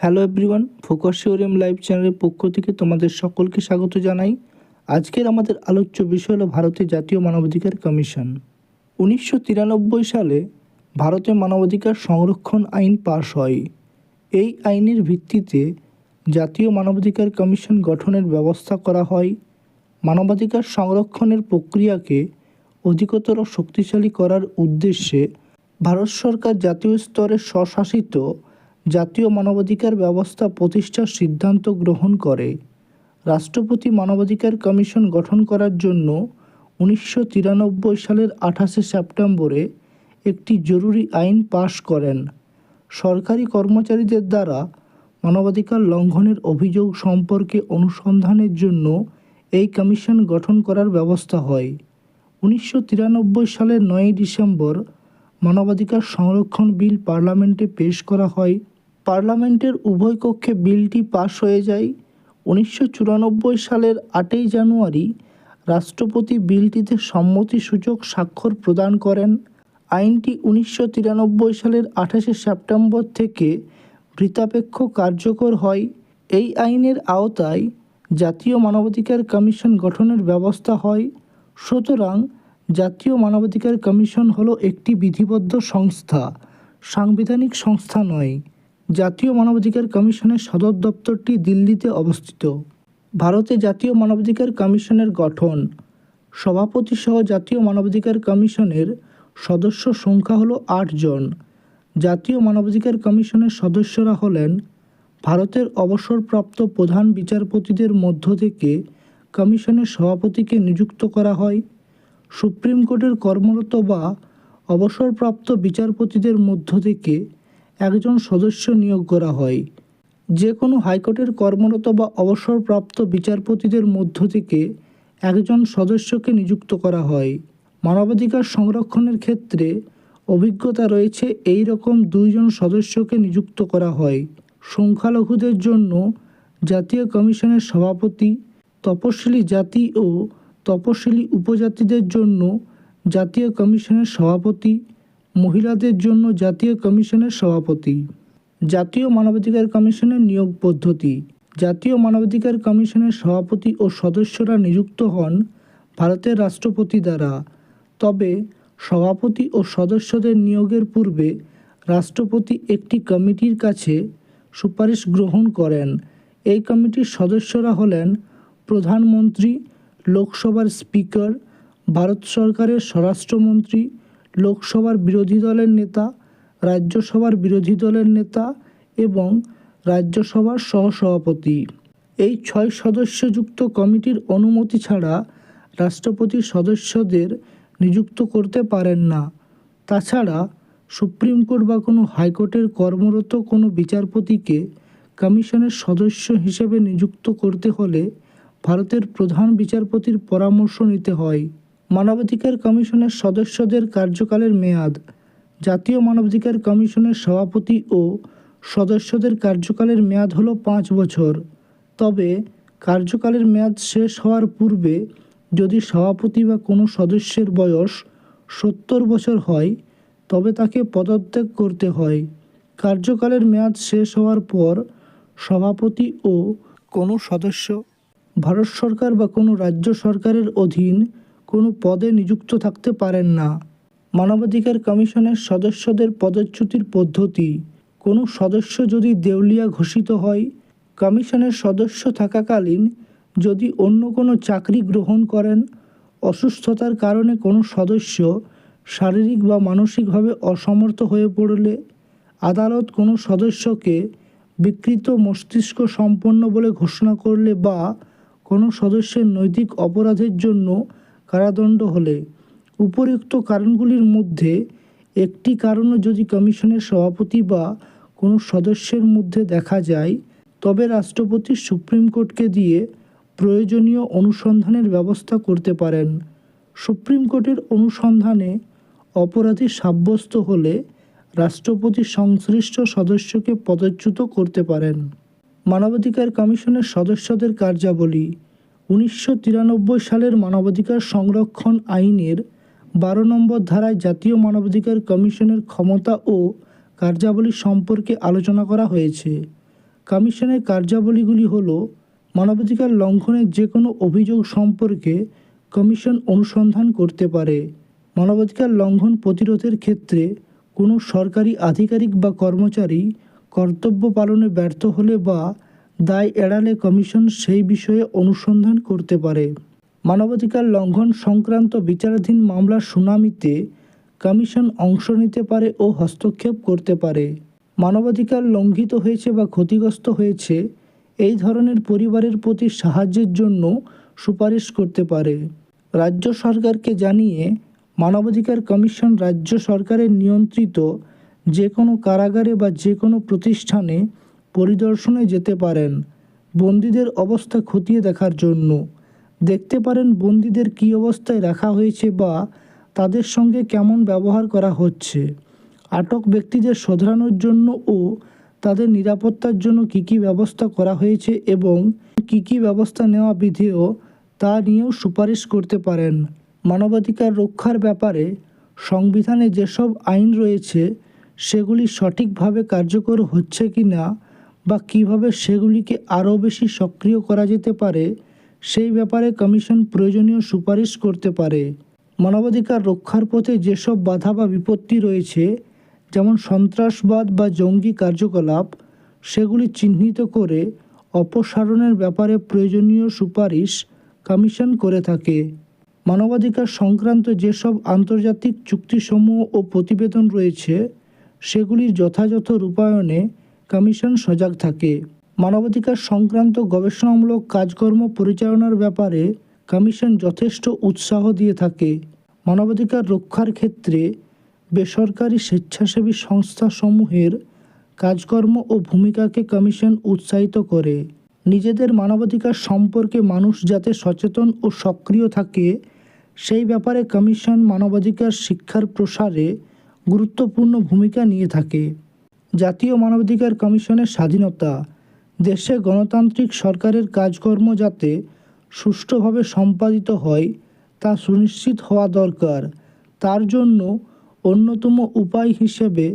Hello everyone, focus শিওরিয়াম live চ্যানেলের পক্ষ থেকে তোমাদের সকলকে স্বাগত জানাই। আজকের আমাদের আলোচ্য বিষয় হলো ভারতের জাতীয় মানবাধিকার কমিশন। উনিশশো তিরানব্বই সালে ভারতে মানবাধিকার সংরক্ষণ আইন পাশ হয়। এই আইনের ভিত্তিতে জাতীয় মানবাধিকার কমিশন গঠনের ব্যবস্থা করা হয়। মানবাধিকার সংরক্ষণের প্রক্রিয়াকে অধিকতর শক্তিশালী করার উদ্দেশ্যে ভারত সরকার জাতীয় স্তরে স্বশাসিত জাতীয় মানবাধিকার ব্যবস্থা প্রতিষ্ঠার সিদ্ধান্ত গ্রহণ করে। রাষ্ট্রপতি মানবাধিকার কমিশন গঠন করার জন্য উনিশশো তিরানব্বই সালের আঠাশে সেপ্টেম্বরে একটি জরুরি আইন পাশ করেন। সরকারি কর্মচারীদের দ্বারা মানবাধিকার লঙ্ঘনের অভিযোগ সম্পর্কে অনুসন্ধানের জন্য এই কমিশন গঠন করার ব্যবস্থা হয়। উনিশশো তিরানব্বই সালের নয়ই ডিসেম্বর মানবাধিকার সংরক্ষণ বিল পার্লামেন্টে পেশ করা হয়। পার্লামেন্টের উভয় কক্ষে বিলটি পাশ হয়ে যায়। উনিশশো চুরানব্বই সালের আটই জানুয়ারি রাষ্ট্রপতি বিলটিতে সম্মতিসূচক স্বাক্ষর প্রদান করেন। আইনটি উনিশশো তিরানব্বই সালের আঠাশে সেপ্টেম্বর থেকে বৃতাপেক্ষ কার্যকর হয়। এই আইনের আওতায় জাতীয় মানবাধিকার কমিশন গঠনের ব্যবস্থা হয়। সুতরাং জাতীয় মানবাধিকার কমিশন হলো একটি বিধিবদ্ধ সংস্থা, সাংবিধানিক সংস্থা নয়। জাতীয় মানবাধিকার কমিশনের সদর দপ্তরটি দিল্লিতে অবস্থিত। ভারতে জাতীয় মানবাধিকার কমিশনের গঠন। সভাপতি সহ জাতীয় মানবাধিকার কমিশনের সদস্য সংখ্যা হলো আটজন জাতীয় মানবাধিকার কমিশনের সদস্যরা হলেন ভারতের অবসরপ্রাপ্ত প্রধান বিচারপতিদের মধ্য থেকে কমিশনের সভাপতিকে নিযুক্ত করা হয়, সুপ্রিম কোর্টের কর্মরত বা অবসরপ্রাপ্ত বিচারপতিদের মধ্য থেকে একজন সদস্য নিয়োগ করা হয়। যে কোনো হাইকোর্টের কর্মরত বা অবসরপ্রাপ্ত বিচারপতিদের মধ্য থেকে একজন সদস্যকে নিযুক্ত করা হয়। মানবাধিকার সংরক্ষণের ক্ষেত্রে অভিজ্ঞতা রয়েছে এই রকম দুইজন সদস্যকে নিযুক্ত করা হয়। সংখ্যালঘুদের জন্য জাতীয় কমিশনের সভাপতি, তপশিলি জাতি ও তপশিলি উপজাতিদের জন্য জাতীয় কমিশনের সভাপতি মহিলাদের জন্য জাতীয় কমিশনের সভাপতি, জাতীয় মানবাধিকার কমিশনের নিয়োগ পদ্ধতি, জাতীয় মানবাধিকার কমিশনের সভাপতি ও সদস্যরা নিযুক্ত হন ভারতের রাষ্ট্রপতি দ্বারা। তবে সভাপতি ও সদস্যদের নিয়োগের পূর্বে রাষ্ট্রপতি একটি কমিটির কাছে সুপারিশ গ্রহণ করেন। এই কমিটির সদস্যরা হলেন প্রধানমন্ত্রী, লোকসভার স্পিকার, ভারত সরকারের স্বরাষ্ট্রমন্ত্রী লোকসভার বিরোধী দলের নেতা, রাজ্যসভার বিরোধী দলের নেতা এবং রাজ্যসভার সহসভাপতি। এই ছয় সদস্যযুক্ত কমিটির অনুমতি ছাড়া রাষ্ট্রপতি সদস্যদের নিযুক্ত করতে পারেন না। তাছাড়া সুপ্রিম কোর্ট বা কোনো হাইকোর্টের কর্মরত কোনো বিচারপতিকে কমিশনের সদস্য হিসেবে নিযুক্ত করতে হলে ভারতের প্রধান বিচারপতির পরামর্শ নিতে হয়। মানবাধিকার কমিশনের সদস্যদের কার্যকালের মেয়াদ, জাতীয় মানবাধিকার কমিশনের সভাপতি ও সদস্যদের কার্যকালের মেয়াদ হলো পাঁচ বছর। তবে কার্যকালের মেয়াদ শেষ হওয়ার পূর্বে যদি সভাপতি বা কোনো সদস্যের বয়স সত্তর বছর হয়, তবে তাকে পদত্যাগ করতে হয়। কার্যকালের মেয়াদ শেষ হওয়ার পর সভাপতি ও কোনো সদস্য, ভারত সরকার বা কোনো রাজ্য সরকারের অধীন কোনো পদে নিযুক্ত থাকতে পারেন না। মানবাধিকার কমিশনের সদস্যদের পদচ্যুতির পদ্ধতি। কোনো সদস্য যদি দেউলিয়া ঘোষিত হয়, কমিশনের সদস্য থাকাকালীন যদি অন্য কোনো চাকরি গ্রহণ করেন, অসুস্থতার কারণে কোনো সদস্য শারীরিক বা মানসিকভাবে অসমর্থ হয়ে পড়লে, আদালত কোনো সদস্যকে বিকৃত মস্তিষ্ক সম্পন্ন বলে ঘোষণা করলে বা কোনো সদস্যের নৈতিক অপরাধের জন্য কারাদণ্ড হলে উপরিউক্ত কারণগুলির মধ্যে একটি কারণও যদি কমিশনের সভাপতি বা কোনো সদস্যের মধ্যে দেখা যায়, তবে রাষ্ট্রপতি সুপ্রিম কোর্টকে দিয়ে প্রয়োজনীয় অনুসন্ধানের ব্যবস্থা করতে পারেন। সুপ্রিম কোর্টের অনুসন্ধানে অপরাধী সাব্যস্ত হলে রাষ্ট্রপতি সংশ্লিষ্ট সদস্যকে পদচ্যুত করতে পারেন। মানবাধিকার কমিশনের সদস্যদের কার্যাবলী উনিশশো তিরানব্বই সালের মানবাধিকার সংরক্ষণ আইনের বারো নম্বর ধারায় জাতীয় মানবাধিকার কমিশনের ক্ষমতা ও কার্যাবলী সম্পর্কে আলোচনা করা হয়েছে। কমিশনের কার্যাবলীগুলি হল, মানবাধিকার লঙ্ঘনের যে কোনো অভিযোগ সম্পর্কে কমিশন অনুসন্ধান করতে পারে। মানবাধিকার লঙ্ঘন প্রতিরোধের ক্ষেত্রে কোনো সরকারি আধিকারিক বা কর্মচারী কর্তব্য পালনে ব্যর্থ হলে বা দায় এড়ালে কমিশন সেই বিষয়ে অনুসন্ধান করতে পারে। মানবাধিকার লঙ্ঘন সংক্রান্ত বিচারাধীন মামলার শুনানিতে কমিশন অংশ নিতে পারে ও হস্তক্ষেপ করতে পারে। মানবাধিকার লঙ্ঘিত হয়েছে বা ক্ষতিগ্রস্ত হয়েছে এই ধরনের পরিবারের প্রতি সাহায্যের জন্য সুপারিশ করতে পারে। রাজ্য সরকারকে জানিয়ে মানবাধিকার কমিশন রাজ্য সরকারের নিয়ন্ত্রিত যে কোনো কারাগারে বা যে কোনো প্রতিষ্ঠানে পরিদর্শনে যেতে পারেন। বন্দীদের অবস্থা খতিয়ে দেখার জন্য। দেখতে পারেন বন্দীদের কী অবস্থায় রাখা হয়েছে বা তাদের সঙ্গে কেমন ব্যবহার করা হচ্ছে। আটক ব্যক্তিদের শোধরানোর জন্য ও তাদের নিরাপত্তার জন্য কী কী ব্যবস্থা করা হয়েছে এবং কী কী ব্যবস্থা নেওয়া বিধেয় তা নিয়েও সুপারিশ করতে পারেন। মানবাধিকার রক্ষার ব্যাপারে সংবিধানে যেসব আইন রয়েছে, সেগুলি সঠিকভাবে কার্যকর হচ্ছে কি না বা কীভাবে সেগুলিকে আরও বেশি সক্রিয় করা যেতে পারে, সেই ব্যাপারে কমিশন প্রয়োজনীয় সুপারিশ করতে পারে। মানবাধিকার রক্ষার পথে যেসব বাধা বা বিপত্তি রয়েছে, যেমন সন্ত্রাসবাদ বা জঙ্গি কার্যকলাপ, সেগুলি চিহ্নিত করে অপসারণের ব্যাপারে প্রয়োজনীয় সুপারিশ কমিশন করে থাকে। মানবাধিকার সংক্রান্ত যেসব আন্তর্জাতিক চুক্তিসমূহ ও প্রতিবেদন রয়েছে সেগুলির যথাযথ রূপায়ণে কমিশন সজাগ থাকে। মানবাধিকার সংক্রান্ত গবেষণামূলক কাজকর্ম পরিচালনার ব্যাপারে কমিশন যথেষ্ট উৎসাহ দিয়ে থাকে। মানবাধিকার রক্ষার ক্ষেত্রে বেসরকারি স্বেচ্ছাসেবী সংস্থাসমূহের কাজকর্ম ও ভূমিকাকে কমিশন উৎসাহিত করে। নিজেদের মানবাধিকার সম্পর্কে মানুষ যাতে সচেতন ও সক্রিয় থাকে, সেই ব্যাপারে কমিশন মানবাধিকার শিক্ষার প্রসারে গুরুত্বপূর্ণ ভূমিকা নিয়ে থাকে। জাতীয় মানবাধিকার কমিশনের স্বাধীনতা, দেশে গণতান্ত্রিক সরকারের কাজকর্ম যাতে সুষ্ঠুভাবে সম্পাদিত হয় তা সুনিশ্চিত হওয়া দরকার। তার জন্য অন্যতম উপায় হিসেবে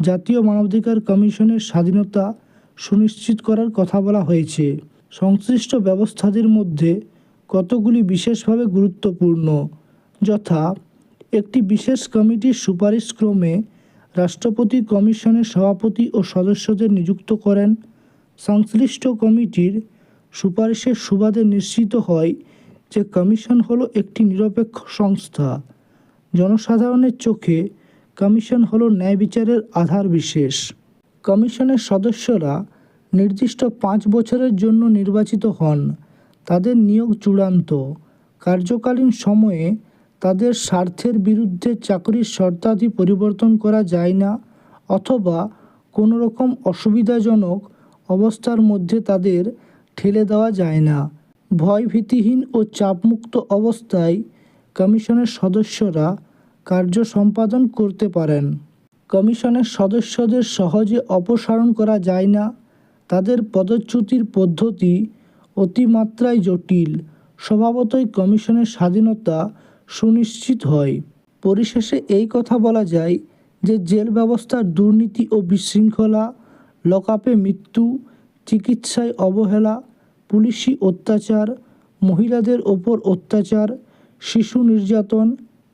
জাতীয় মানবাধিকার কমিশনের স্বাধীনতা সুনিশ্চিত করার কথা বলা হয়েছে। সংশ্লিষ্ট ব্যবস্থাদের মধ্যে কতগুলি বিশেষভাবে গুরুত্বপূর্ণ, যথা একটি বিশেষ কমিটির সুপারিশক্রমে রাষ্ট্রপতি কমিশনের সভাপতি ও সদস্যদের নিযুক্ত করেন। সংশ্লিষ্ট কমিটির সুপারিশের সুবাদে নিশ্চিত হয় যে কমিশন হলো একটি নিরপেক্ষ সংস্থা। জনসাধারণের চোখে কমিশন হলো ন্যায় বিচারের আধার বিশেষ। কমিশনের সদস্যরা নির্দিষ্ট পাঁচ বছরের জন্য নির্বাচিত হন। তাদের নিয়োগ চূড়ান্ত। কার্যকালীন সময়ে তাদের স্বার্থের বিরুদ্ধে চাকরির শর্তাদি পরিবর্তন করা যায় না, অথবা কোনো রকম অসুবিধাজনক অবস্থার মধ্যে তাদের ঠেলে দেওয়া যায় না। ভয়ভীতিহীন ও চাপমুক্ত অবস্থায় কমিশনের সদস্যরা কার্য সম্পাদন করতে পারেন। কমিশনের সদস্যদের সহজে অপসারণ করা যায় না। তাদের পদচ্যুতির পদ্ধতি অতিমাত্রায় জটিল। স্বভাবতই কমিশনের স্বাধীনতা সুনিশ্চিত হয়। পরিশেষে এই কথা বলা যায় যে জেল ব্যবস্থার দুর্নীতি ও বিশৃঙ্খলা, লকআপে মৃত্যু, চিকিৎসায় অবহেলা, পুলিশি অত্যাচার, মহিলাদের ওপর অত্যাচার, শিশু নির্যাতন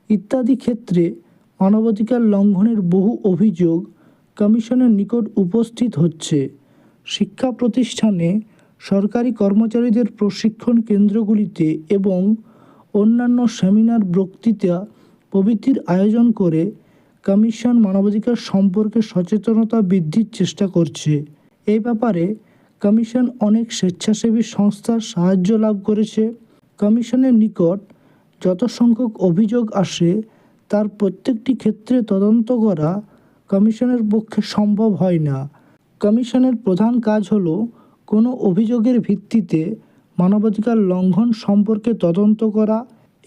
ইত্যাদি ক্ষেত্রে মানবাধিকার লঙ্ঘনের বহু অভিযোগ কমিশনের নিকট উপস্থিত হচ্ছে। শিক্ষা প্রতিষ্ঠানে সরকারি কর্মচারীদের প্রশিক্ষণ কেন্দ্রগুলিতে এবং অন্যান্য সেমিনার বক্তৃতা প্রভৃতির আয়োজন করে কমিশন মানবাধিকার সম্পর্কে সচেতনতা বৃদ্ধির চেষ্টা করছে। এই ব্যাপারে কমিশন অনেক স্বেচ্ছাসেবী সংস্থার সাহায্য লাভ করেছে। কমিশনের নিকট যত সংখ্যক অভিযোগ আসে, তার প্রত্যেকটি ক্ষেত্রে তদন্ত করা কমিশনের পক্ষে সম্ভব হয় না। কমিশনের প্রধান কাজ হলো কোনো অভিযোগের ভিত্তিতে মানবাধিকার লঙ্ঘন সম্পর্কে তদন্ত করা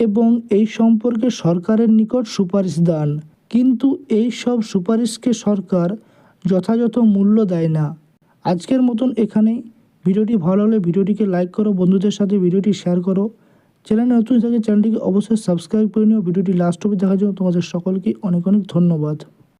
এবং এই সম্পর্কে সরকারের নিকট সুপারিশ দান। কিন্তু এই সব সুপারিশকে সরকার যথাযথ মূল্য দেয় না। আজকের মতন এখানেই। ভিডিওটি ভালো হলে ভিডিওটিকে লাইক করো, বন্ধুদের সাথে ভিডিওটি শেয়ার করো। চ্যানেলে নতুন থাকে চ্যানেলটিকে অবশ্যই সাবস্ক্রাইব করে নিও। ভিডিওটি লাস্ট অবধি দেখার জন্য তোমাদের সকলকে অনেক অনেক ধন্যবাদ।